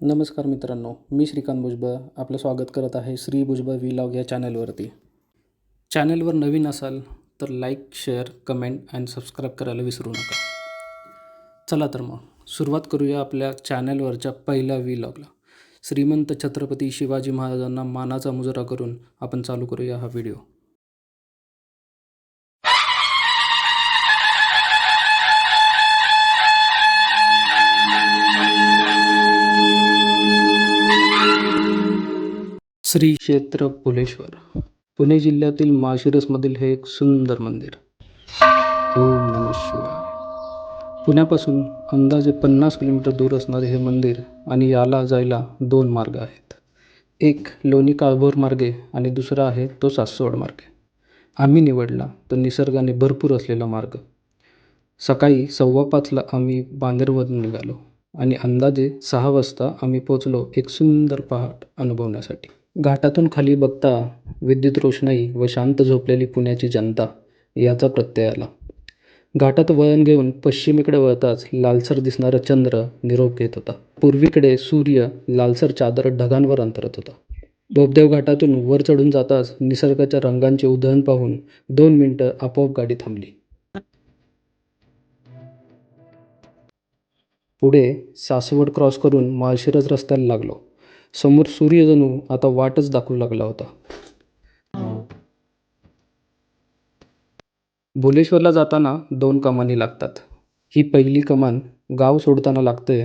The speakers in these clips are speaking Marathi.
नमस्कार मित्रांनो मी श्रीकांत भुजबळ आपलं स्वागत करत आहे श्री भुजबळ व्लॉग या चॅनलवरती चॅनलवर नवीन असाल तर like share comment and subscribe करायला विसरू नका. चला तर मग सुरुवात करूया आपल्या चॅनलवरच्या पहिल्या व्लॉगला श्रीमंत छत्रपती शिवाजी महाराजांना मानाचा मुजरा करून आपण चालू करूया हा व्हिडिओ श्री क्षेत्र फुलेश्वर पुणे जिल्ह्यातील माळशिरसमधील हे एक सुंदर मंदिर. ओम शिवाय. पुण्यापासून अंदाजे पन्नास किलोमीटर दूर असणारे हे मंदिर आणि याला जायला दोन मार्ग आहेत. एक लोणी काळभोर मार्गे आणि दुसरा आहे तो सासवड मार्गे. आम्ही निवडला तो निसर्गाने भरपूर असलेला मार्ग. सकाळी सव्वा पाचला आम्ही बांदेरवरून निघालो आणि अंदाजे सहा वाजता आम्ही पोचलो एक सुंदर पहाट अनुभवण्यासाठी. घाटातून खाली बघता विद्युत रोषणाई व शांत झोपलेली पुण्याची जनता याचा प्रत्यय आला. घाटात वळण घेऊन पश्चिमेकडे वळताच लालसर दिसणारा चंद्र निरोप घेत होता. पूर्वीकडे सूर्य लालसर चादर ढगांवर अंतरत होता. बोबदेव घाटातून वर चढून जाताच निसर्गाच्या रंगांचे उधळण पाहून दोन मिनटं आपोआप गाडी थांबली. पुढे सासवड क्रॉस करून माळशिरस रस्त्याला लागलो. समोर सूर्य जणू आता वाटच दाखवू लागला होता. भुलेश्वरला जाताना दोन कमानी लागतात. ही पहिली कमान गाव सोडताना लागते.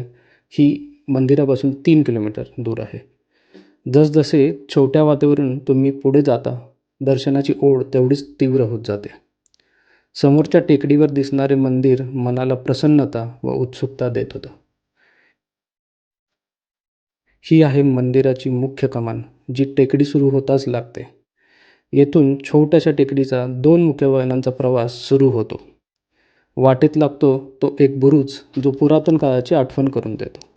ही मंदिरापासून तीन किलोमीटर दूर आहे. जसजसे छोट्या वाटेवरून तुम्ही पुढे जाता दर्शनाची ओढ तेवढीच तीव्र होत जाते. समोरच्या टेकडीवर दिसणारे मंदिर मनाला प्रसन्नता व उत्सुकता देत होतं. ही आहे मंदिराची मुख्य कमान जी टेकडी सुरू होताच लागते. येथून छोट्याशा टेकडीचा दोन मुख्य वळणांचा प्रवास सुरू होतो. वाटेत लागतो तो एक बुरुज जो पुरातन काळाची आठवण करून देतो.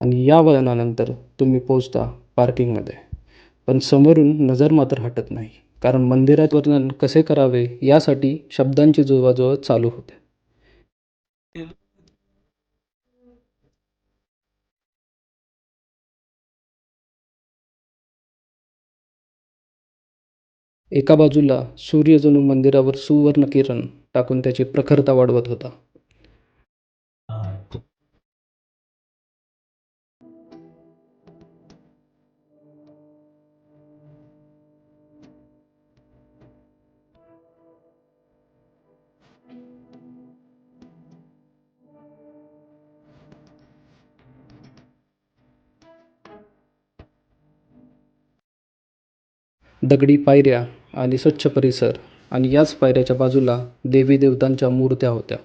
आणि या वळणानंतर तुम्ही पोचता पार्किंगमध्ये. पण समोरून नजर मात्र हटत नाही. कारण मंदिरात वर्णन कसे करावे यासाठी शब्दांची जुळवाजुळव चालू होते. एका बाजूला सूर्य जणू मंदिरावर सुवर्ण किरण टाकून त्याची प्रखरता वाढवत होता. दगडी पायऱ्या आणि स्वच्छ परिसर आणि याच पायऱ्याच्या बाजूला देवी देवतांच्या मूर्त्या होत्या.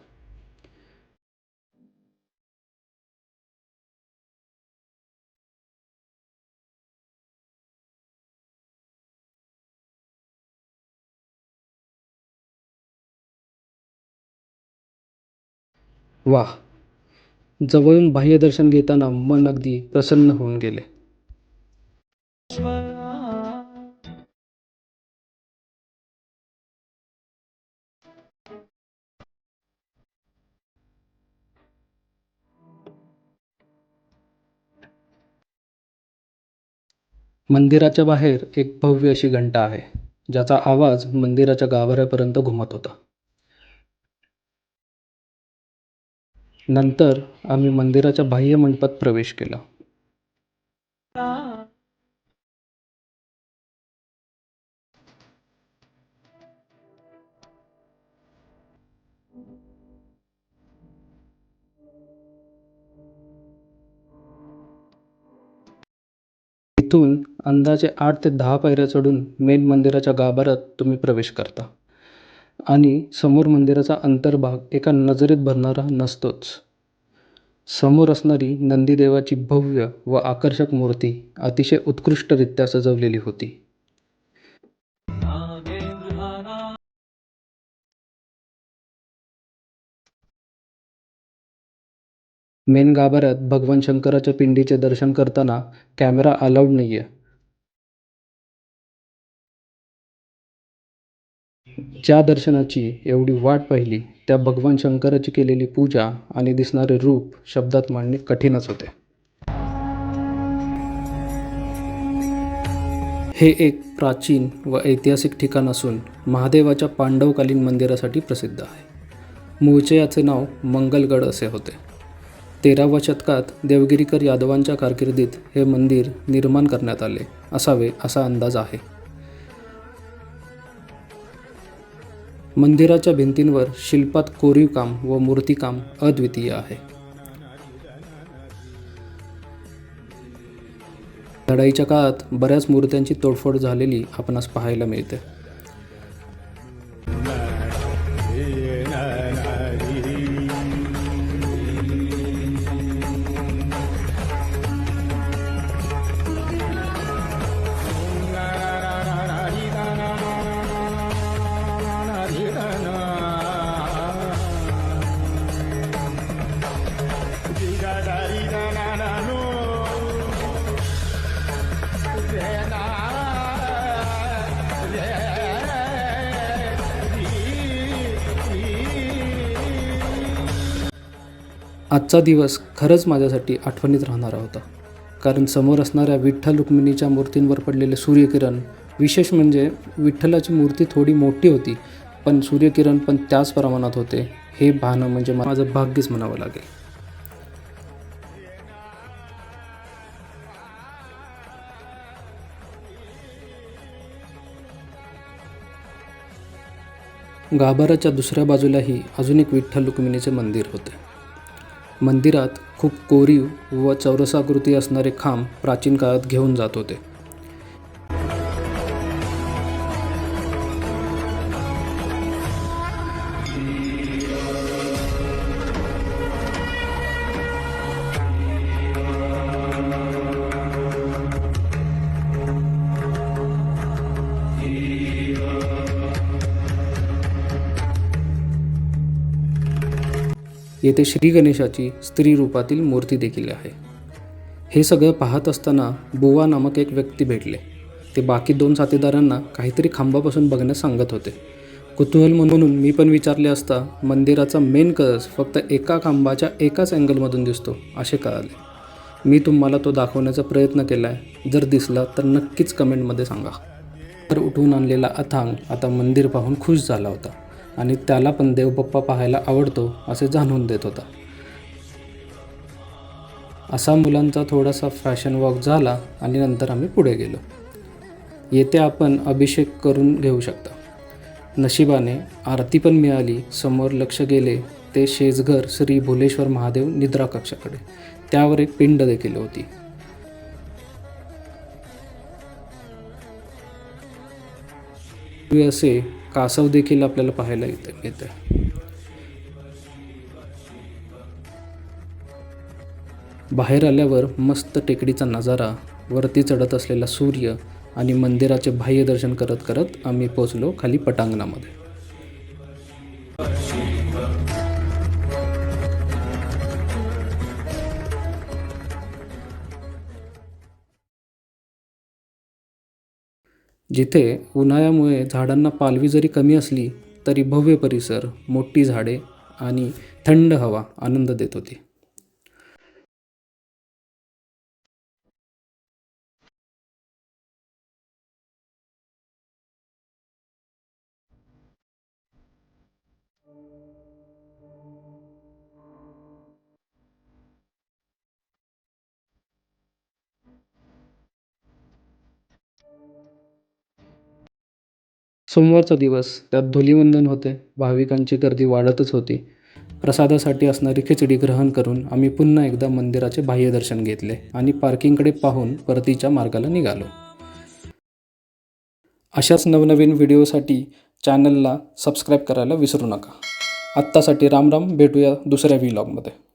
वाह! जवळून बाह्यदर्शन घेताना मन अगदी प्रसन्न होऊन गेले. मंदिराच्या बाहेर एक भव्य अशी घंटा आहे ज्याचा आवाज मंदिराच्या गाभाऱ्यापर्यंत घुमत होता. नंतर आम्ही मंदिराच्या बाह्य मंडपात प्रवेश केला. इथून अंदाजे आठ ते दहा पायऱ्या चढून मेन मंदिराच्या गाभाऱ्यात तुम्ही प्रवेश करता. आणि समोर मंदिराचा अंतर्भाग एका नजरेत भरणारा नसतोच. समोर असणारी नंदीदेवाची भव्य व आकर्षक मूर्ती अतिशय उत्कृष्टरित्या सजवलेली होती. मेन गाभाऱ्यात भगवान शंकराच्या पिंडीचे दर्शन करताना कॅमेरा अलाउड नाही आहे ज्या दर्शनाची एवढी वाट पाहिली त्या भगवान शंकराची केलेली पूजा आणि दिसणारे रूप शब्दात मांडणे कठीणच होते. हे एक प्राचीन व ऐतिहासिक ठिकाण असून महादेवाच्या पांडवकालीन मंदिरासाठी प्रसिद्ध आहे. मूळचे याचे नाव मंगलगड असे होते. तेराव्या शतकात देवगिरीकर यादवांच्या कारकिर्दीत हे मंदिर निर्माण करण्यात आले असावे असा अंदाज आहे. मंदिराच्या भिंतींवर शिल्पात कोरीव काम व मूर्तिकाम अद्वितीय आहे. लढाईच्या काळात बऱ्याच मूर्त्यांची तोडफोड झालेली आपणास पाहायला मिळते. आजचा दिवस खरंच माझ्यासाठी आठवणीत राहणारा होता. कारण समोर असणाऱ्या विठ्ठल रुक्मिणीच्या मूर्तींवर पडलेले सूर्यकिरण विशेष म्हणजे विठ्ठलाची मूर्ती थोडी मोठी होती पण सूर्यकिरण पण त्याच प्रमाणात होते हे पाहणं म्हणजे माझं भाग्यच म्हणावं लागेल. गाभाराच्या दुसऱ्या बाजूलाही अजून एक विठ्ठल रुक्मिणीचे मंदिर होते. मंदिरात खूप कोरीव व चौरसाकृती असणारे खांब प्राचीन काळात घेऊन जात होते. येथे श्री गणेशाची स्त्री रूपातील मूर्ती देखील आहे. हे सगळं पाहत असताना बुवा नामक एक व्यक्ती भेटले. ते बाकी दोन साथीदारांना काहीतरी खांबापासून बघण्यास सांगत होते. कुतूहल म्हणून मी पण विचारले असता मंदिराचा मेन कळस फक्त एका खांबाच्या एकाच अँगलमधून दिसतो असे कळाले. मी तुम्हाला तो दाखवण्याचा प्रयत्न केला आहे जर दिसला तर नक्कीच कमेंटमध्ये सांगा. तर उठवून आणलेला अथांग आता मंदिर पाहून खुश झाला होता. आणि त्याला पण देवबाप्पा पाहायला आवडतो असे जाणून देत होता. असा मुलांचा थोडासा फॅशन वॉक झाला आणि नंतर आम्ही पुढे गेलो. येथे आपण अभिषेक करून घेऊ शकता. नशिबाने आरती पण मिळाली समोर लक्ष गेले ते शेजघर श्री भुलेश्वर महादेव निद्रा कक्षाकडे त्यावर एक पिंड देखील होती. असे कासव देखील आपल्याला पाहायला येते येतं. बाहेर आल्यावर मस्त टेकडीचा नजारा वरती चढत असलेला सूर्य आणि मंदिराचे बाह्य दर्शन करत करत आम्ही पोचलो खाली पटांगणामध्ये. जिथे उन्हाळ्यामुळे झाडांना पालवी जरी कमी असली तरी भव्य परिसर मोठी झाडे आणि थंड हवा आनंद देत होती. सोमवारचा दिवस. त्यात धुलीवंदन होते. भाविकांची गर्दी वाढतच होती. प्रसादासाठी असणारी खिचडी ग्रहण करून आम्ही पुन्हा एकदा मंदिराचे बाह्यदर्शन घेतले आणि पार्किंगकडे पाहून परतीच्या मार्गाला निघालो. अशाच नवनवीन व्हिडिओसाठी चॅनलला सबस्क्राईब करायला विसरू नका. आत्तासाठी रामराम भेटूया दुसऱ्या व्हिलॉगमध्ये